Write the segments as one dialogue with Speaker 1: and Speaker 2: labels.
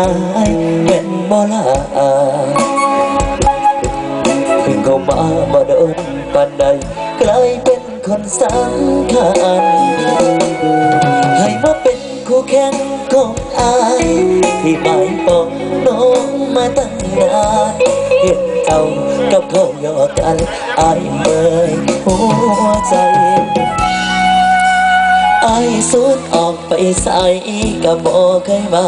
Speaker 1: ายเป็นบ่ลาเพิ่งเขามาบ่โดนปานใดกลายเป็นคนสำคัญให้มาเป็นคู่แข่งของอายที่หมายปองน้องมาตั้งนานเห็นเจ้ากับเขาหยอกกันอายเมื่อยหัวใจ อายสุดออกไปใส่กับบ่เคยมา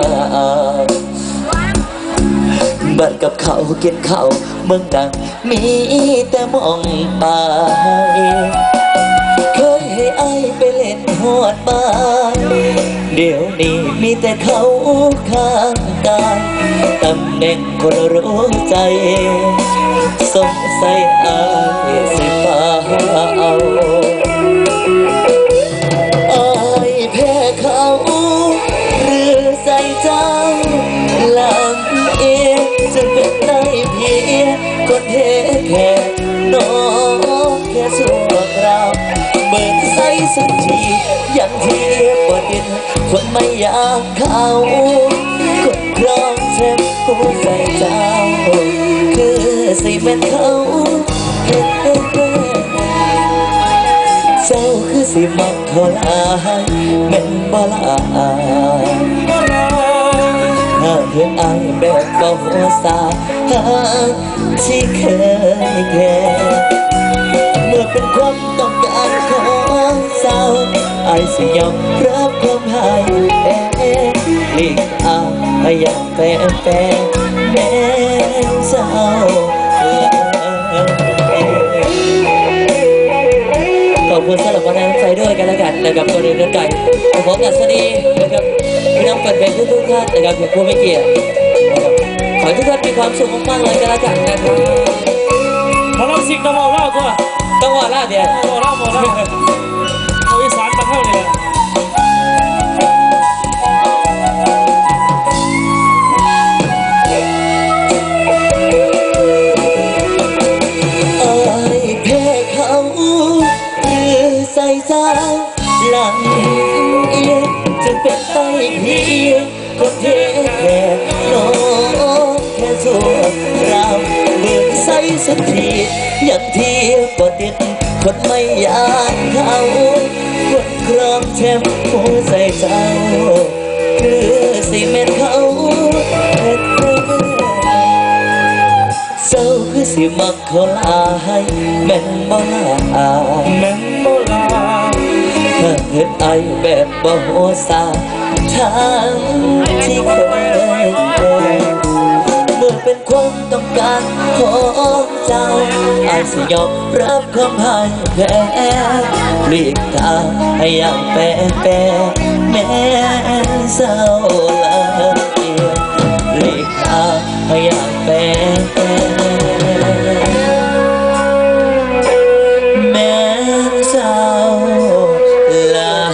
Speaker 1: บัดกับเขากินเขาเมืองดัง มีแต่มองไปเคยให้อายไปเล่นหอดบ้านเดี๋ยวนี้มีแต่เขาข้างกายตำแหน่งคนรู้ใจ สงสัยอายสิฟ้าเอา สักที อย่างที่ปวดดิน คนไม่อยากเข้าคนครองแชมป์ผู้ใส่เจ้า คือสิเป็นเขาเฮ็ดให้แพ้เจ้าคือสิมักเขาหลายแม่นบ่ลาถ้าเพียงอายแบบบ่หัวสาหาที่เคยแค่เมื่อเป็นความต้อง การของเจ้าอสิยอมรับความหายแพ้หลีกทางให้อยางแฟนแฟนแม่เจ้าขอบคุณสำหรับกำลังใจด้วยกันแล้วกันนะครับตัวเรียนเดินไก่ผมอกัสดีนะครับพี่น้องแฟนๆทุกๆท่านนะครับอย่างผู้ไม่เกียรติขอให้ทุกท่านมีความสุขมากๆเลยกันแล้วกันนะครับ
Speaker 2: หมอลำสิงต้องเอาเล่าตัว
Speaker 1: ต้องว่าล่าเดียว
Speaker 2: หมอเล่าหมอเล่า
Speaker 1: ใส่เจ้าหลังเอียงจึงเป็นไปเพียงคนเทแค่น้องแค่ชั่วคราวเบื่อใส่สักทีอย่างที่ปวดดินคนไม่อยากเขาคนครองแชมป์ผู้ใส่เจ้าคือสิเม็ดเขาเฮ็ดให้แม่เจ้าคือสิมักเขาลายแม่นบ่ลา
Speaker 2: แม่นบราณ
Speaker 1: เห็ดไอแบบบ่หัวซาทางที่เคยเป็นเมื่อเป็นความต้องการของเจ้าอายสิยอมรับความพ่ายแพ้หลีกทางให้อย่างแปรแปรแม้เศร้าละ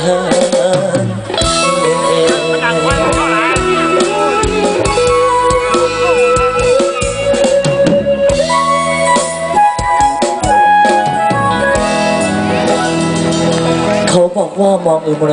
Speaker 1: เขาบอกว่ามองอื่นมอง